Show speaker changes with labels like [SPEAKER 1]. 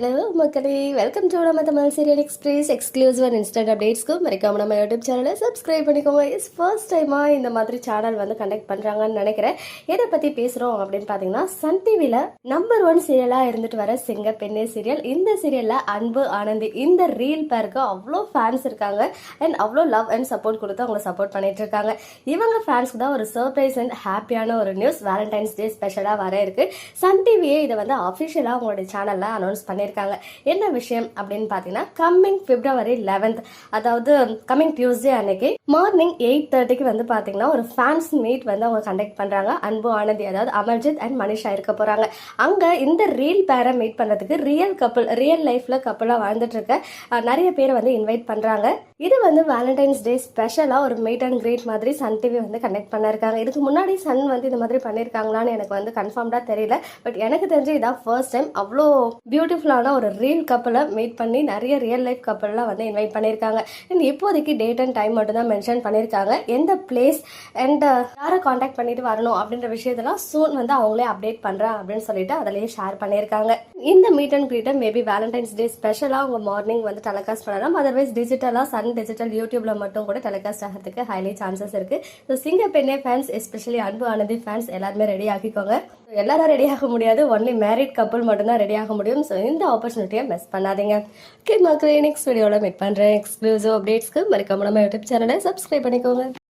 [SPEAKER 1] Hello மக்களே. Welcome to நம்ம Tamil serial express exclusive and instant அப்டேட்ஸ்க்கு மறக்காம நம்ம யூடியூப் சேனலை சப்ஸ்கிரைப் பண்ணிக்கோங்க. இஸ் ஃபர்ஸ்ட் டைமாக இந்த மாதிரி சேனல் வந்து கண்டக்ட் பண்ணுறாங்கன்னு நினைக்கிறேன். எதை பற்றி பேசுகிறோம் அப்படின்னு பார்த்தீங்கன்னா சன் டிவியில் நம்பர் ஒன் சீரியலாக இருந்துட்டு வர சிங்க பெண்ணே சீரியல் இந்த சீரியலில் அன்பு ஆனந்தி இந்த ரீல் பேருக்கு அவ்வளோ ஃபேன்ஸ் இருக்காங்க. அண்ட் அவ்வளோ லவ் அண்ட் சப்போர்ட் கொடுத்து அவங்க சப்போர்ட் பண்ணிட்டு இருக்காங்க. இவங்க ஃபேன்ஸ்க்கு தான் ஒரு சர்ப்ரைஸ் அண்ட் ஹாப்பியான ஒரு நியூஸ் வேலண்டைன்ஸ் டே ஸ்பெஷலாக வர இருக்கு. சன் டிவியே இதை வந்து அஃபிஷியலாக அவங்களோட சேனலில் அனௌன்ஸ் பண்ணி பண்ணியிருக்காங்க என்ன விஷயம் அப்படின்னு பார்த்தீங்கன்னா கம்மிங் பிப்ரவரி லெவன்த் அதாவது கம்மிங் டியூஸ்டே அன்னைக்கு மார்னிங் எயிட் தேர்ட்டிக்கு வந்து பார்த்தீங்கன்னா ஒரு ஃபேன்ஸ் மீட் வந்து அவங்க கண்டக்ட் பண்ணுறாங்க அன்பு ஆனந்தி அதாவது அமர்ஜித் அண்ட் மனிஷா இருக்க போகிறாங்க அங்கே இந்த ரீல் பேரை மீட் பண்ணுறதுக்கு ரியல் கப்பல் ரியல் லைஃப்பில் கப்பலாக வாழ்ந்துட்டு இருக்க நிறைய பேரை வந்து இன்வைட் பண்ணுறாங்க இது வந்து வேலண்டைன்ஸ் டே ஸ்பெஷலாக ஒரு மீட் அண்ட் கிரீட் மாதிரி சன் டிவி வந்து கண்டக்ட் பண்ணியிருக்காங்க இதுக்கு முன்னாடி சன் வந்து இந்த மாதிரி பண்ணியிருக்காங்களான்னு எனக்கு வந்து கன்ஃபார்ம்டாக தெரியல. பட் எனக்கு தெரிஞ்சு இதான் ஃபர்ஸ்ட் டைம் அவ்வளோ பியூட்டிஃபுல்லான ஒரு ரீல் கப்பலை மீட் பண்ணி நிறைய ரியல் லைஃப் கப்பல்லாம் வந்து இன்வைட் பண்ணியிருக்காங்க. அண்ட் இப்போதைக்கு டேட் அண்ட் டைம் மட்டும் தான் மென்ஷன் பண்ணியிருக்காங்க. எந்த பிளேஸ் அண்ட் யாரை காண்டாக்ட் பண்ணிட்டு வரணும் அப்படின்ற விஷயத்தெல்லாம் சூன் வந்து அவங்களே அப்டேட் பண்ணுறேன் அப்படின்னு சொல்லிட்டு அதிலேயே ஷேர் பண்ணியிருக்காங்க. இந்த மீட் அண்ட் கிரீட்டை மேபி வேலண்டைன்ஸ் டே ஸ்பெஷலாக அவங்க மார்னிங் வந்து டெலிகாஸ்ட் பண்ணலாம். அதர்வைஸ் டிஜிட்டலாக சன் டிஜிட்டல் யூடியூப்ல மட்டும் கூட டெலிகாஸ்ட் ஆகிறதுக்கு ஹைலி சான்சஸ் இருக்குது ஸோ சிங்க பெண்ணே fans especially Anbu Anandhi fans எல்லாருமே ரெடி ஆக்கிக்கோங்க. எல்லாரும் ரெடி ஆக முடியாது. ஒன்லி மேரிட் கப்பல் மட்டும்தான் ரெடி ஆக முடியும். ஸோ இந்த ஆப்பர்ச்சுனிட்டியை மிஸ் பண்ணாதீங்க. ஓகே மக்களே நெக்ஸ்ட் வீடியோவில் மீட் பண்ணுறேன் எக்ஸ்க்ளூசிவ் அப்டேட்ஸ்க்கு மறக்காம நம்ம யூடியூப் சேனலை சப்ஸ்கிரைப் பண்ணிக்கோங்க.